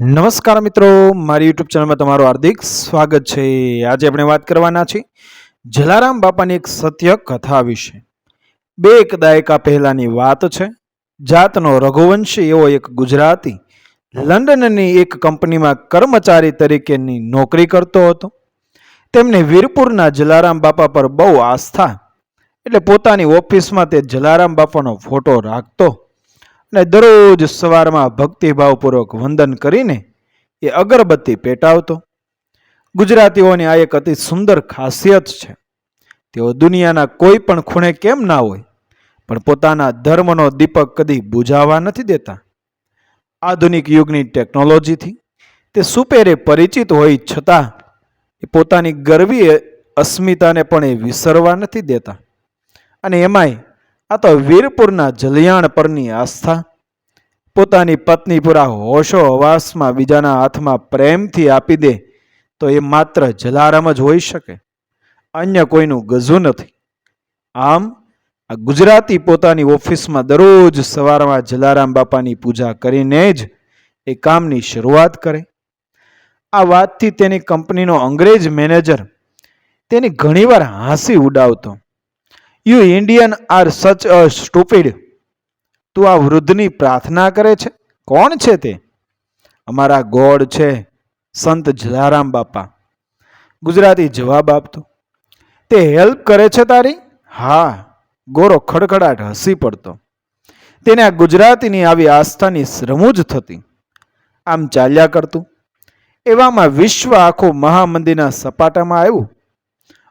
નમસ્કાર મિત્રો, મારી યુટ્યુબ ચેનલમાં તમારું હાર્દિક સ્વાગત છે. આજે આપણે વાત કરવાના છીએ જલારામ બાપાની એક સત્ય કથા વિશે. બે એક દાયકા પહેલાની વાત છે. જાતનો રઘુવંશી એવો એક ગુજરાતી લંડનની એક કંપનીમાં કર્મચારી તરીકેની નોકરી કરતો હતો. તેમને વીરપુરના જલારામ બાપા પર બહુ આસ્થા. એટલે પોતાની ઓફિસમાં તે જલારામ બાપાનો ફોટો રાખતો અને દરરોજ સવારમાં ભક્તિભાવપૂર્વક વંદન કરીને એ અગરબત્તી પેટાવતો. ગુજરાતીઓની આ એક અતિ સુંદર ખાસિયત છે. તેઓ દુનિયાના કોઈ પણ ખૂણે કેમ ના હોય, પણ પોતાના ધર્મનો દીપક કદી બુઝાવવા નથી દેતા. આધુનિક યુગની ટેકનોલોજીથી તે સુપેરે પરિચિત હોય છતાં એ પોતાની ગરવી અસ્મિતાને પણ એ વિસરવા નથી દેતા. અને એમાંય આ તો વીરપુરના જલિયાણ પરની આસ્થા. પોતાની પત્ની પૂરા હોશો હવાસમાં બીજાના હાથમાં પ્રેમથી આપી દે, તો એ માત્ર જલારામ જ હોઈ શકે. અન્ય કોઈનું ગજું નથી. આમ, આ ગુજરાતી પોતાની ઓફિસમાં દરરોજ સવારમાં જલારામ બાપાની પૂજા કરીને જ એ કામની શરૂઆત કરે. આ વાતથી તેની કંપનીનો અંગ્રેજ મેનેજર તેની ઘણીવાર હાંસી ઉડાવતો. You Indian are such a stupid તું આ વૃદ્ધની પ્રાર્થના કરે છે? કોણ છે તે? અમારા ગોડ છે, સંત જલારામ બાપા. ગુજરાતી જવાબ આપતો. તે હેલ્પ કરે છે તારી? હા, ગોરો ખડખડાટ હસી પડતો. તેને આ ગુજરાતીની આવી આસ્થાની રમૂજ થતી. આમ ચાલ્યા કરતું. એવામાં વિશ્વ આખું મહામંદિરના સપાટામાં આવ્યું.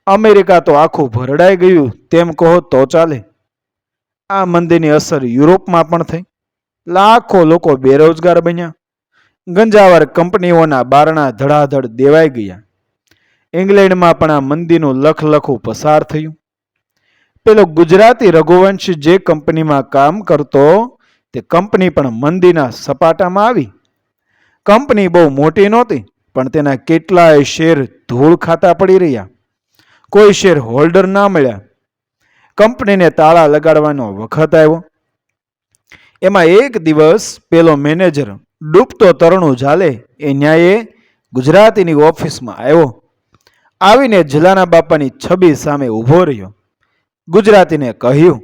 અમેરિકા તો આખું ભરડાઈ ગયું. તેમ કહો તો ચાલે. આ મંદીની અસર યુરોપમાં પણ થઈ. લાખો લોકો બેરોજગાર બન્યા. ગંજાવર કંપનીઓના બારણા ધડાધડ દેવાઈ ગયા. ઇંગ્લેન્ડમાં પણ આ મંદીનું લખ લખું પસાર થયું. પેલો ગુજરાતી રઘુવંશ જે કંપનીમાં કામ કરતો, તે કંપની પણ મંદીના સપાટામાં આવી. કંપની બહુ મોટી નહોતી, પણ તેના કેટલાય શેર ધૂળ ખાતા પડી રહ્યા. કોઈ શેર હોલ્ડર ના મળ્યા. કંપનીને તાળા લગાડવાનો વખત આવ્યો. એમાં એક દિવસ પેલો મેનેજર ડૂબતો તરણું ઝાલે એ ન્યાયે ગુજરાતીની ઓફિસમાં આવ્યો. આવીને જલાના બાપાની છબી સામે ઊભો રહ્યો. ગુજરાતીને કહ્યું,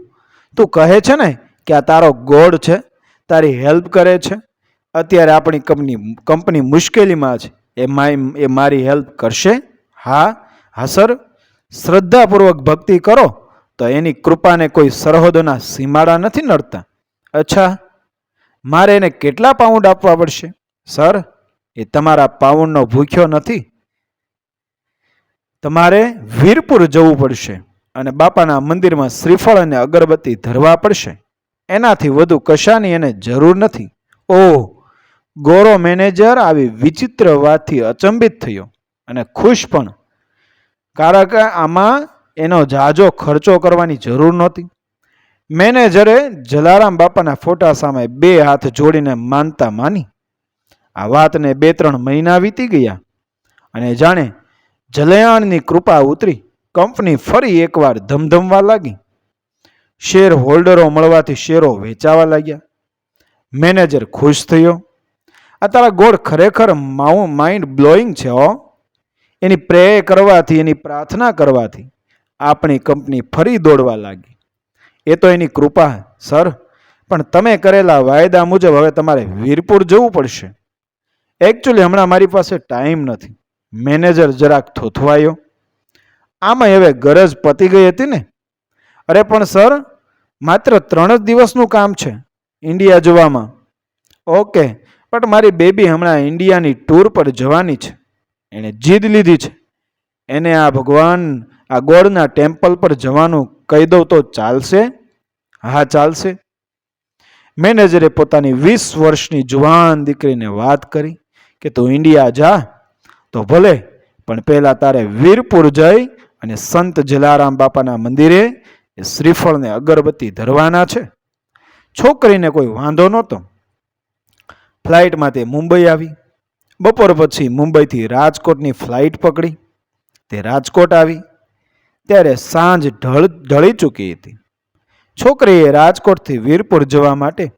તું કહે છે ને કે આ તારો ગોળ છે? તારી હેલ્પ કરે છે? અત્યારે આપણી કંપની કંપની મુશ્કેલીમાં છે. એ માય, એ મારી હેલ્પ કરશે? હા હા, સર. શ્રદ્ધાપૂર્વક ભક્તિ કરો, તો એની કૃપાને કોઈ સરહદોના સીમાડા નથી નડતા. અચ્છા, મારે એને કેટલા પાઉન્ડ આપવા પડશે? સર, એ તમારા પાઉન્ડનો ભૂખ્યો નથી. તમારે વીરપુર જવું પડશે અને બાપાના મંદિરમાં શ્રીફળ અને અગરબત્તી ધરવા પડશે. એનાથી વધુ કશાની એને જરૂર નથી. ઓહ, ગોરો મેનેજર આવી વિચિત્ર વાતથી અચંબિત થયો અને ખુશ પણ કારણ કે આમાં એનો જાજો ખર્ચો કરવાની જરૂર નહોતી. મેનેજરે જલારામ બાપાના ફોટા સામે બે હાથ જોડીને માનતા માની. આ વાતને બે ત્રણ મહિના વીતી ગયા અને જાણે જલયાણની કૃપા ઉતરી, કંપની ફરી એકવાર ધમધમવા લાગી. શેર હોલ્ડરો મળવાથી શેરો વેચાવા લાગ્યા. મેનેજર ખુશ થયો. આ તારા ગોળ ખરેખર માઉ, માઇન્ડ બ્લોઈંગ છે હો. એની પ્રે કરવાથી, એની પ્રાર્થના કરવાથી આપણી કંપની ફરી દોડવા લાગી. એ તો એની કૃપા, સર, પણ તમે કરેલા વાયદા મુજબ હવે તમારે વીરપુર જવું પડશે. એકચ્યુઅલી હમણાં મારી પાસે ટાઈમ નથી. મેનેજર જરાક થોથવાયો. આમાં હવે ગરજ પતી ગઈ હતી ને? અરે, પણ સર, માત્ર ત્રણ જ દિવસનું કામ છે ઇન્ડિયા જવામાં. ઓકે બટ મારી બેબી હમણાં ઇન્ડિયાની ટૂર પર જવાની છે. એણે જીદ લીધી છે. એને આ ભગવાન આ ગોળના ટેમ્પલ પર જવાનું કહી દઉં તો ચાલશે? હા, ચાલશે. મેનેજરે પોતાની વીસ વર્ષની જુવાન દીકરીને વાત કરી કે, તું ઇન્ડિયા જા, તો ભલે, પણ પહેલાં તારે વીરપુર જઈ અને સંત જલારામ બાપાના મંદિરે એ શ્રીફળને અગરબત્તી ધરવાના છે. છોકરીને કોઈ વાંધો નહોતો. ફ્લાઇટમાં તે મુંબઈ આવી. બપોર પછી મુંબઈથી રાજકોટની ફ્લાઇટ પકડી. તે રાજકોટ આવી. ત્યારે સાંજ ઢળ, ઢળી ચૂકી હતી. છોકરીએ રાજકોટથી વીરપુર જવા માટે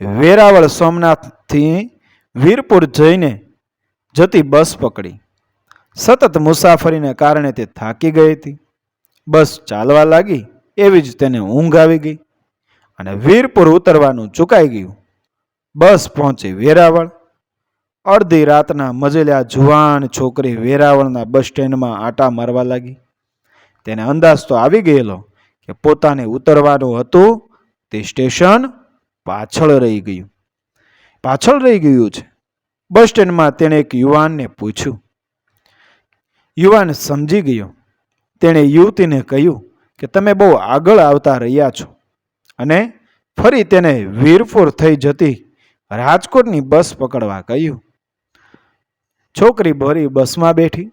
વેરાવળ સોમનાથથી વીરપુર જઈને જતી બસ પકડી. સતત મુસાફરીને કારણે તે થાકી ગઈ હતી. બસ ચાલવા લાગી, એવી જ તેને ઊંઘ આવી ગઈ અને વીરપુર ઉતરવાનું ચૂકાઈ ગયું. બસ પહોંચી વેરાવળ. અડધી રાતના મજેલ્યા જુવાન છોકરી વેરાવળના બસ સ્ટેન્ડમાં આટા મારવા લાગી. તેને અંદાજ તો આવી ગયેલો કે પોતાને ઉતરવાનું હતું, તે સ્ટેશન પાછળ રહી ગયું. પાછળ રહી ગયું છે બસ સ્ટેન્ડમાં તેણે એક યુવાનને પૂછ્યું. યુવાન સમજી ગયો. તેણે યુવતીને કહ્યું કે તમે બહુ આગળ આવતા રહ્યા છો અને ફરી તેને વીરપુર થઈ જતી રાજકોટની બસ પકડવા કહ્યું. છોકરી ભરી બસમાં બેઠી.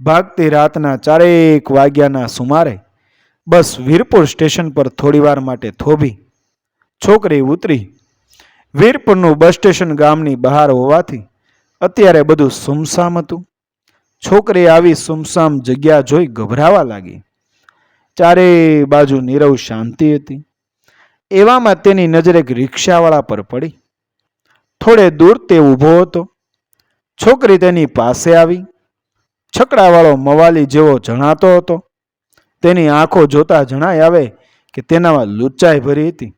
ભાગતી રાતના ચારેક વાગ્યાના સુમારે બસ વીરપુર સ્ટેશન પર થોડીવાર માટે થોભી. છોકરી ઉતરી. વીરપુરનું બસ સ્ટેશન ગામની બહાર હોવાથી અત્યારે બધું સુમસામ હતું. છોકરી આવી સુમસામ જગ્યા જોઈ ગભરાવા લાગી. ચારે બાજુ નીરવ શાંતિ હતી. એવામાં તેની નજર એક રિક્ષાવાળા પર પડી. થોડે દૂર તે ઊભો હતો. છોકરી તેની પાસે આવી. છકડાવાળો મવાલી જેવો જણાતો હતો. તેની આંખો જોતા જણાય આવે કે તેનામાં લુચ્ચાઈ ભરી હતી.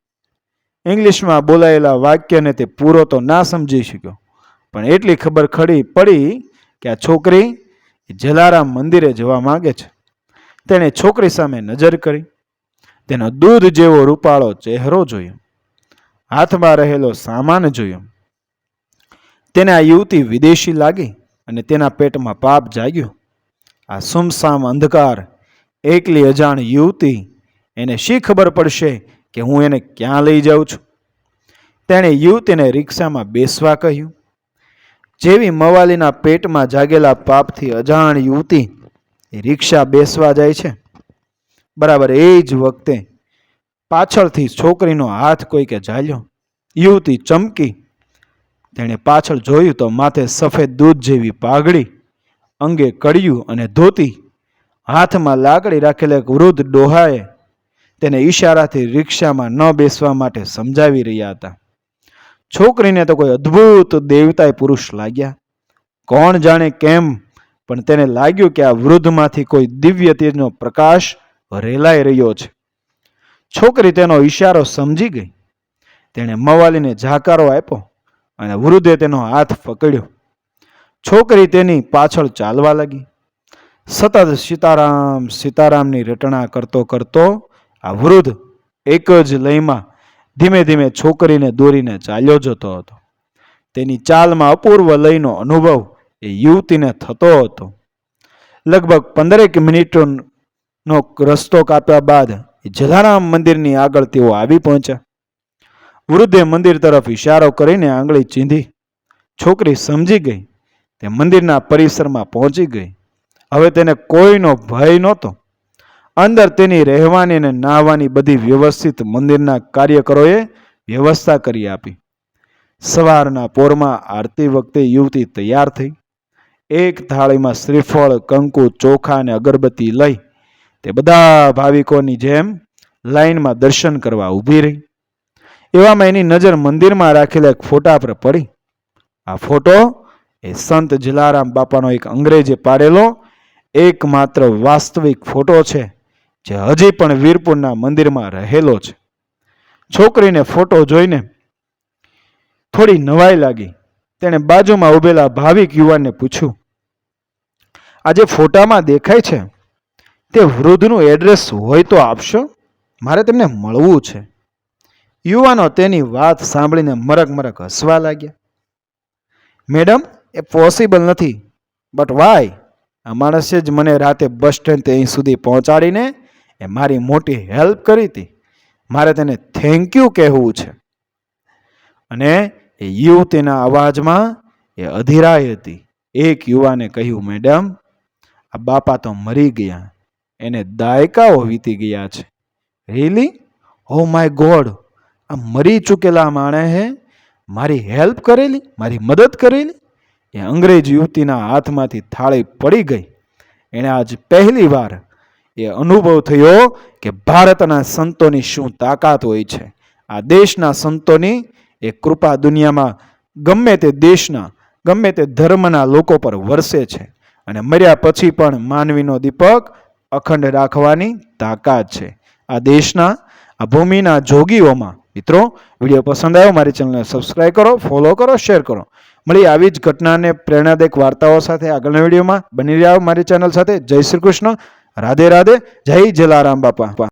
ઇંગ્લિશમાં બોલાયેલા વાક્યને તે પૂરો તો ના સમજી શક્યો. પણ એટલી ખબર ખડી પડી કે આ છોકરી જલારામ મંદિરે જવા માંગે છે. તેણે છોકરી સામે નજર કરી. તેનો દૂધ જેવો રૂપાળો ચહેરો જોયો. હાથમાં રહેલો સામાન જોયો. તેને આ યુવતી વિદેશી લાગી અને તેના પેટમાં પાપ જાગ્યો. આ સુમસામ અંધકાર, એકલી અજાણ યુવતી, એને શી ખબર પડશે કે હું એને ક્યાં લઈ જાઉં છું? તેણે યુવતીને રિક્ષામાં બેસવા કહ્યું. જેવી મવાલીના પેટમાં જાગેલા પાપથી અજાણ યુવતી રિક્ષા બેસવા જાય છે. બરાબર એ જ વખતે પાછળથી છોકરીનો હાથ કોઈકે ઝાલ્યો. યુવતી ચમકી તેણે પાછળ જોયું તો માથે સફેદ દૂધ જેવી પાઘડી, અંગે કડિયું અને ધોતી, હાથમાં લાકડી રાખેલા એક વૃદ્ધ ડોહાએ તેને ઈશારાથી રિક્ષામાં ન બેસવા માટે સમજાવી રહ્યા હતા. છોકરીને તો કોઈ અદ્ભુત દેવતાએ પુરુષ લાગ્યા. કોણ જાણે કેમ, પણ તેને લાગ્યું કે આ વૃદ્ધમાંથી કોઈ દિવ્ય તેજનો પ્રકાશ રેલાઈ રહ્યો છે. છોકરી તેનો ઈશારો સમજી ગઈ. તેણે મવાલીને જાકારો આપ્યો. અને વૃદ્ધે તેનો હાથ પકડ્યો. છોકરી તેની પાછળ ચાલવા લાગી. સતત સીતારામ સીતારામની રટણા કરતો કરતો આ વૃદ્ધ એક જ લયમાં ધીમે ધીમે છોકરીને દોરીને ચાલ્યો જતો હતો. તેની ચાલમાં અપૂર્વ લયનો અનુભવ એ યુવતીને થતો હતો. લગભગ પંદરેક મિનિટનો રસ્તો કાપ્યા બાદ જલારામ મંદિરની આગળ તેઓ આવી પહોંચ્યા. વૃદ્ધે મંદિર તરફ ઇશારો કરીને આંગળી ચીંધી. છોકરી સમજી ગઈ. તે મંદિરના પરિસરમાં પહોંચી ગઈ. હવે તેને કોઈનો ભય નહોતો. અંદર તેની રહેવાની અને નાહવાની બધી વ્યવસ્થિત મંદિરના કાર્યકરોએ વ્યવસ્થા કરી આપી. સવારના પોરમાં આરતી વખતે યુવતી તૈયાર થઈ. એક થાળીમાં શ્રીફળ, કંકુ, ચોખા અને અગરબત્તી લઈ તે બધા ભાવિકોની જેમ લાઈનમાં દર્શન કરવા ઊભી રહી. એવામાં એની નજર મંદિરમાં રાખેલા એક ફોટા પર પડી. આ ફોટો એ સંત જલારામ બાપાનો એક અંગ્રેજે પાડેલો. એકમાત્ર વાસ્તવિક ફોટો છે, જે હજી પણ વીરપુરના મંદિરમાં રહેલો છે. છોકરીને ફોટો જોઈને થોડી નવાઈ લાગી. તેણે બાજુમાં ઊભેલા ભાવિક યુવાનને પૂછ્યું, આ જે ફોટામાં દેખાય છે, તે વૃદ્ધનું એડ્રેસ હોય તો આપશો? મારે તેમને મળવું છે. યુવાનો તેની વાત સાંભળીને મરક મરક હસવા લાગ્યા. મેડમ, એ પોસિબલ નથી, બટ વાય? આ માણસે જ મને રાતે બસ સ્ટેન્ડ અહીં સુધી પહોંચાડીને એ મારી મોટી હેલ્પ કરી હતી. મારે તેને થેન્ક યુ કહેવું છે. અને એ યુવતીના અવાજમાં એ અધિરાઈ હતી. એક યુવાને કહ્યું, મેડમ, આ બાપા તો મરી ગયા. એને દાયકાઓ વીતી ગયા છે. રીલી ઓ માય ગોડ આ મરી ચૂકેલા માણસે મારી હેલ્પ કરેલી, મારી મદદ કરેલી. એ અંગ્રેજ યુવતીના હાથમાંથી થાળી પડી ગઈ. એણે આજ પહેલી વાર એ અનુભવ થયો કે ભારતના સંતોની શું તાકાત હોય છે. આ દેશના સંતોની એ કૃપા દુનિયામાં ગમે તે દેશના, ગમે તે ધર્મના લોકો પર વરસે છે. અને મર્યા પછી પણ માનવીનો દીપક અખંડ રાખવાની તાકાત છે. આ દેશના, આ ભૂમિના જોગીઓમાં મિત્રો, વીડિયો પસંદ આવ્યો, મારી ચેનલને સબસ્ક્રાઈબ કરો ફોલો કરો શેર કરો. મળી આવી જ ઘટનાને પ્રેરણાદાયક વાર્તાઓ સાથે આગળના વિડીયોમાં. બની રહ્યા મારી ચેનલ સાથે. જય શ્રી કૃષ્ણ. રાધે રાધે. જય જલારામ બાપા.